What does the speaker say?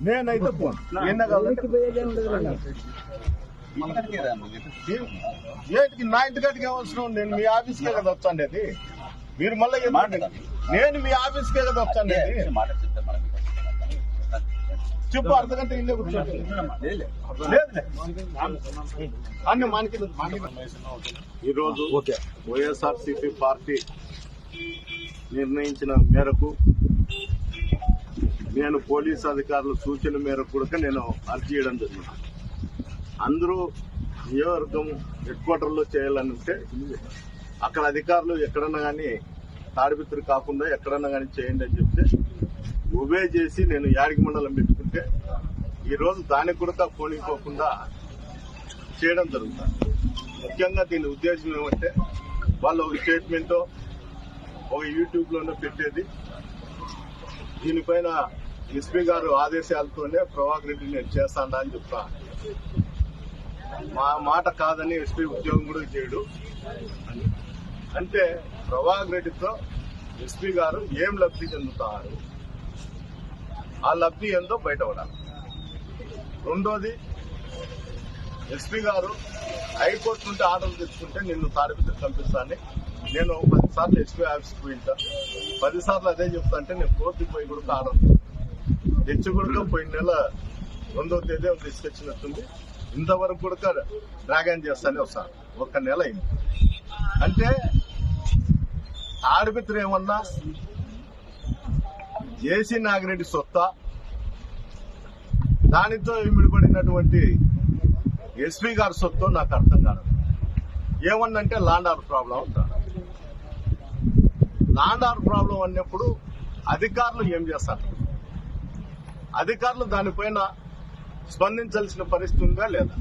నేనైతే పోను. ఏంటికి నా ఇంటికాడికి అవసరం నేను మీ ఆఫీస్కే కదా వచ్చాండేది మీరు మళ్ళీ నేను మీ ఆఫీస్కే కదా మనం చెప్పు అర్ధగంట ఇల్లే కూర్చోండి. లేదు అన్ని మనకి ఈరోజు వైఎస్ఆర్సీపీ పార్టీ నిర్ణయించిన మేరకు నేను పోలీస్ అధికారుల సూచన మేరకు కూడా నేను అర్జీ చేయడం జరిగింది. అందరూ నియోజకవర్గం హెడ్ క్వార్టర్లో చేయాలనుంటే అక్కడ అధికారులు ఎక్కడన్నా కానీ తాడిపిత్రి కాకుండా ఎక్కడన్నా కానీ చేయండి అని చెప్తే ఉబే చేసి నేను యాడికి మండలం పెట్టుకుంటే ఈరోజు దానికి కూడా పోనీకోకుండా చేయడం జరుగుతుంది. ముఖ్యంగా దీని ఉద్దేశం ఏమంటే వాళ్ళు ఒక స్టేట్మెంట్ ఒక యూట్యూబ్లోనే పెట్టేది దీనిపైన ఎస్పీ గారు ఆదేశాలతోనే ప్రభాకర్ రెడ్డి నేను చేస్తాడా అని చెప్తా. మా మాట కాదని ఎస్పీ ఉద్యోగం కూడా చేయడు. అంటే ప్రభాకర్ రెడ్డితో ఎస్పీ గారు ఏం లబ్ధి చెందుతారు? ఆ లబ్ధి ఎంతో బయటపడాలి. రెండోది ఎస్పీ గారు హైకోర్టు నుండి ఆర్డర్ తెచ్చుకుంటే నిన్ను తాడిపిత్ర పంపిస్తానని నేను పది సార్లు ఎస్పీ ఆఫీస్కి పోయింటా. పదిసార్లు అదే చెప్తా అంటే నేను కోర్టుకి పోయి కూడా ఆర్డర్ తెచ్చి కూడా పోయిన నెల రెండో తేదీ తీసుకొచ్చినట్టుంది. ఇంతవరకు కూడా డ్రాగన్ చేస్తానే వస్తాను ఒక్క నెల అయింది. అంటే ఆడపిత్ర ఏమన్నా జేసీ నాగిరెడ్డి సొత్త దానితో విడిపడినటువంటి ఎస్పీ గారి సొత్తు నాకు అర్థం కాదు. ఏమన్నంటే లాండ్ ఆర్ ప్రాబ్లం అంటారు లాండ్ ఆర్ ప్రాబ్లం అన్నప్పుడు అధికారులు ఏం చేస్తారు? అధికారులు దానిపైన స్పందించాల్సిన పరిస్థితి ఉందా లేదా?